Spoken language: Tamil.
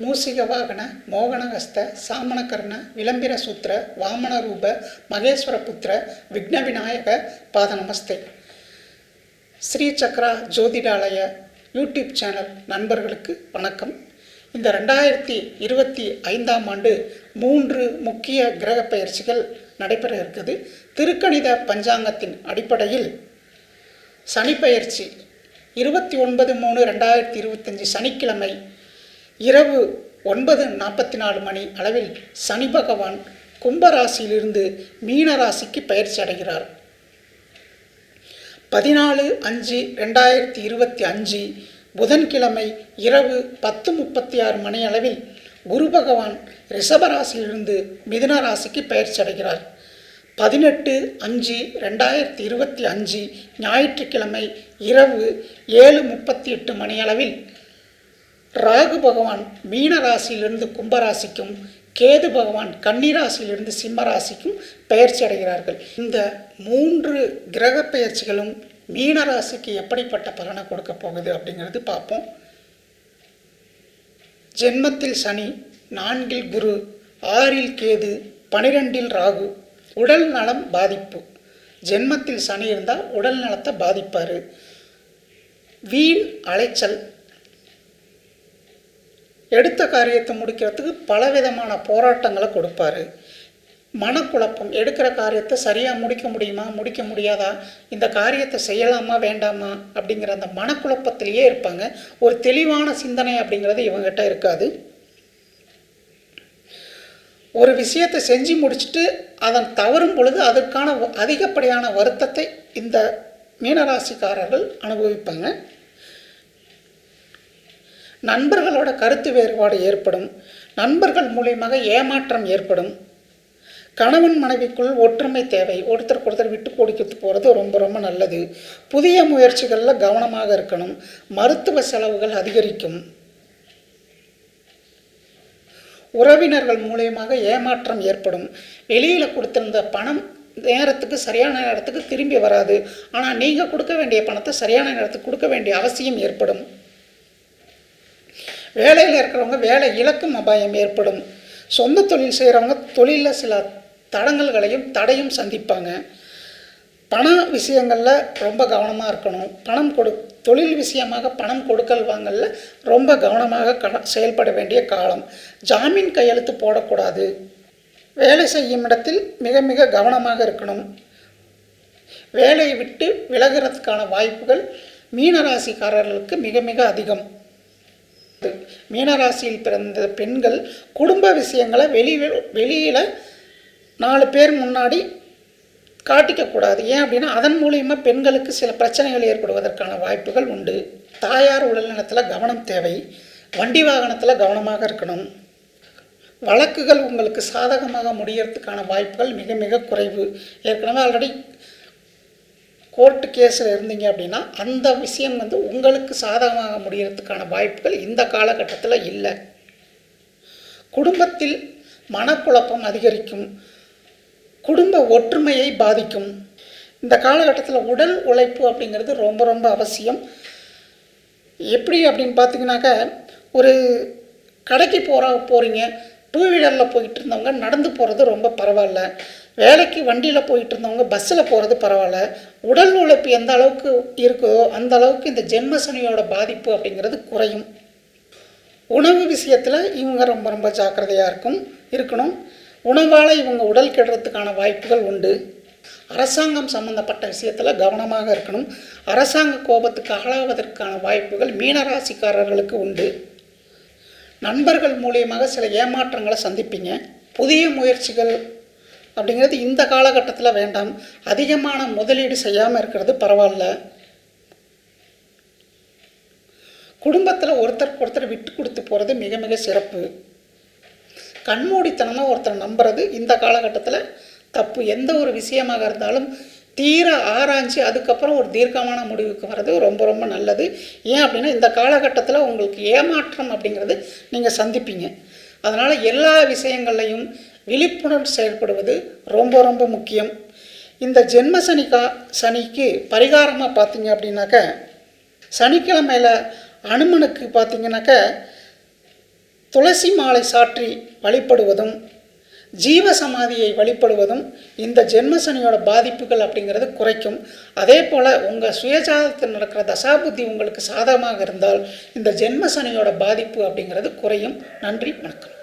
ಮೂಸಿಗವಾಹನ ಮೋಗಣಹಸ್ತ ಸಾಮಣಕರ್ಣ ವಿಲಂಬಿರ ಸೂತ್ರ ವಾಮನರೂಪ ಮಹೇಶ್ವರ ಪುತ್ರ ವಿಘ್ನ பாத நமஸ்தே ஸ்ரீ சக்ரா ஜோதிடாலய யூடியூப் சேனல் நண்பர்களுக்கு வணக்கம் இந்த ரெண்டாயிரத்தி இருபத்தி ஐந்தாம் ஆண்டு மூன்று முக்கிய கிரக பயிற்சிகள் நடைபெற இருக்குது திருக்கணித பஞ்சாங்கத்தின் அடிப்படையில் சனி பயிற்சி இருபத்தி ஒன்பது மூணு ரெண்டாயிரத்தி இருபத்தஞ்சி சனிக்கிழமை இரவு ஒன்பது நாற்பத்தி நாலு மணி அளவில் சனி பகவான் கும்பராசியிலிருந்து மீனராசிக்கு பயிற்சி அடைகிறார். பதினாலு அஞ்சு ரெண்டாயிரத்தி இருபத்தி அஞ்சு புதன்கிழமை இரவு பத்து முப்பத்தி ஆறு மணி அளவில் குரு பகவான் ரிஷபராசியிலிருந்து மிதுன ராசிக்கு பயிற்சி அடைகிறார். பதினெட்டு அஞ்சு ரெண்டாயிரத்தி இருபத்தி அஞ்சு ஞாயிற்றுக்கிழமை இரவு ஏழு முப்பத்தி எட்டு மணி அளவில் ராகு பகவான் மீன ராசியிலிருந்து கும்பராசிக்கும் கேது பகவான் கன்னிராசியிலிருந்து சிம்ம ராசிக்கும் பெயர்ச்சி அடைகிறார்கள். இந்த மூன்று கிரக பெயர்ச்சிகளும் மீன ராசிக்கு எப்படிப்பட்ட பலனை கொடுக்க போகுது அப்படிங்கிறது பார்ப்போம். ஜென்மத்தில் சனி நான்கில் குரு ஆறில் கேது பனிரெண்டில் ராகு உடல் நலம் பாதிப்பு. ஜென்மத்தில் சனி இருந்தால் உடல் நலத்தை பாதிப்பார். வீண் அலைச்சல் எடுத்த காரியத்தை முடிக்கிறதுக்கு பலவிதமான போராட்டங்களை கொடுப்பாரு. மனக்குழப்பம் எடுக்கிற காரியத்தை சரியாக முடிக்க முடியுமா முடிக்க முடியாதா இந்த காரியத்தை செய்யலாமா வேண்டாமா அப்படிங்கிற அந்த மனக்குழப்பத்திலேயே இருப்பாங்க. ஒரு தெளிவான சிந்தனை அப்படிங்கிறது இவங்ககிட்ட இருக்காது. ஒரு விஷயத்தை செஞ்சு முடிச்சுட்டு அதன் தவறும் பொழுது அதற்கான அதிகப்படியான வருத்தத்தை இந்த மீனராசிக்காரர்கள் அனுபவிப்பாங்க. நண்பர்களோட கருத்து வேறுபாடு ஏற்படும். நண்பர்கள் மூலியமாக ஏமாற்றம் ஏற்படும். கணவன் மனைவிக்குள் ஒற்றுமை தேவை. ஒருத்தருக்கு ஒருத்தர் விட்டு கொடுக்கிட்டு போகிறது ரொம்ப ரொம்ப நல்லது. புதிய முயற்சிகளில் கவனமாக இருக்கணும். மருத்துவ செலவுகள் அதிகரிக்கும். உறவினர்கள் மூலியமாக ஏமாற்றம் ஏற்படும். வெளியில் கொடுத்திருந்த பணம் நேரத்துக்கு சரியான நேரத்துக்கு திரும்பி வராது. ஆனால் நீங்கள் கொடுக்க வேண்டிய பணத்தை சரியான நேரத்துக்கு கொடுக்க வேண்டிய அவசியம் ஏற்படும். வேலையில் இருக்கிறவங்க வேலை இழக்கும் அபாயம் ஏற்படும். சொந்த தொழில் செய்கிறவங்க தொழிலில் சில தடங்கல்களையும் தடையும் சந்திப்பாங்க. பண விஷயங்களில் ரொம்ப கவனமாக இருக்கணும். பணம் கொடு தொழில் விஷயமாக பணம் கொடுக்கல் வாங்கல ரொம்ப கவனமாக கட செயல்பட வேண்டிய காலம். ஜாமீன் கையெழுத்து போடக்கூடாது. வேலை செய்யும் இடத்தில் மிக மிக கவனமாக இருக்கணும். வேலையை விட்டு விலகிறதுக்கான வாய்ப்புகள் மீனராசிக்காரர்களுக்கு மிக மிக அதிகம். மீனராசியில் பிறந்த பெண்கள் குடும்ப விஷயங்களை வெளி வெளியில் நாலு பேர் முன்னாடி காட்டிக்கக்கூடாது. ஏன் அப்படின்னா அதன் மூலிமா பெண்களுக்கு சில பிரச்சனைகள் ஏற்படுவதற்கான வாய்ப்புகள் உண்டு. தாயார் உடல்நலத்தில் கவனம் தேவை. வண்டி வாகனத்தில் கவனமாக இருக்கணும். வழக்குகள் உங்களுக்கு சாதகமாக முடியறதுக்கான வாய்ப்புகள் மிக மிக குறைவு. ஏற்கனவே ஆல்ரெடி கோர்ட்டு கேஸில் இருந்தீங்க அப்படின்னா அந்த விஷயம் வந்து உங்களுக்கு சாதகமாக முடிகிறதுக்கான வாய்ப்புகள் இந்த காலகட்டத்தில் இல்லை. குடும்பத்தில் மனக்குழப்பம் அதிகரிக்கும். குடும்ப ஒற்றுமையை பாதிக்கும். இந்த காலகட்டத்தில் உடல் உழைப்பு அப்படிங்கிறது ரொம்ப ரொம்ப அவசியம். எப்படி அப்படின்னு பார்த்தீங்கன்னாக்க ஒரு கடைக்கு போகிற போகிறீங்க டூ வீலரில் போயிட்டு இருந்தவங்க நடந்து போகிறது ரொம்ப பரவாயில்ல. வேலைக்கு வண்டியில் போயிட்டு இருந்தவங்க பஸ்ஸில் போகிறது பரவாயில்ல. உடல் உழைப்பு எந்த அளவுக்கு இருக்கோ அந்த அளவுக்கு இந்த ஜென்ம சனியோட பாதிப்பு அப்படிங்கிறது குறையும். உணவு விஷயத்தில் இவங்க ரொம்ப ரொம்ப ஜாக்கிரதையாக இருக்கும் இருக்கணும். உணவால் இவங்க உடல் கெடுறதுக்கான வாய்ப்புகள் உண்டு. அரசாங்கம் சம்மந்தப்பட்ட விஷயத்தில் கவனமாக இருக்கணும். அரசாங்க கோபத்துக்கு ஆளாவதற்கான வாய்ப்புகள் மீனராசிக்காரர்களுக்கு உண்டு. நண்பர்கள் மூலியமாக சில ஏமாற்றங்களை சந்திப்பீங்க. புதிய முயற்சிகள் அப்படிங்கிறது இந்த காலகட்டத்தில் வேண்டாம். அதிகமான முதலீடு செய்யாமல் இருக்கிறது பரவாயில்ல. குடும்பத்தில் ஒருத்தருக்கு ஒருத்தர் விட்டு கொடுத்து போகிறது மிக மிக சிறப்பு. கண்மூடித்தனமாக ஒருத்தர் நம்புறது இந்த காலகட்டத்தில் தப்பு. எந்த ஒரு விஷயமாக இருந்தாலும் தீர ஆராய்ஞ்சு அதுக்கப்புறம் ஒரு தீர்க்கமான முடிவுக்கு வர்றது ரொம்ப ரொம்ப நல்லது. ஏன் அப்படின்னா இந்த காலகட்டத்தில் உங்களுக்கு ஏமாற்றம் அப்படிங்கிறது நீங்கள் சந்திப்பீங்க. அதனால் எல்லா விஷயங்கள்லையும் விழிப்புணர்வு செயல்படுவது ரொம்ப ரொம்ப முக்கியம். இந்த ஜென்ம சனிக்கா சனிக்கு பரிகாரமாக பார்த்தீங்க அப்படின்னாக்க சனிக்கிழமையில் அனுமனுக்கு பார்த்தீங்கன்னாக்க துளசி மாலை சாற்றி வழிபடுவதும் ஜீவ சமாதியை வழிபடுவதும் இந்த ஜென்மசனியோட பாதிப்புகள் அப்படிங்கிறது குறைக்கும். அதே போல் உங்கள் சுயஜாதத்தில் நடக்கிற தசாபுத்தி உங்களுக்கு சாதகமாக இருந்தால் இந்த ஜென்மசனியோட பாதிப்பு அப்படிங்கிறது குறையும். நன்றி வணக்கம்.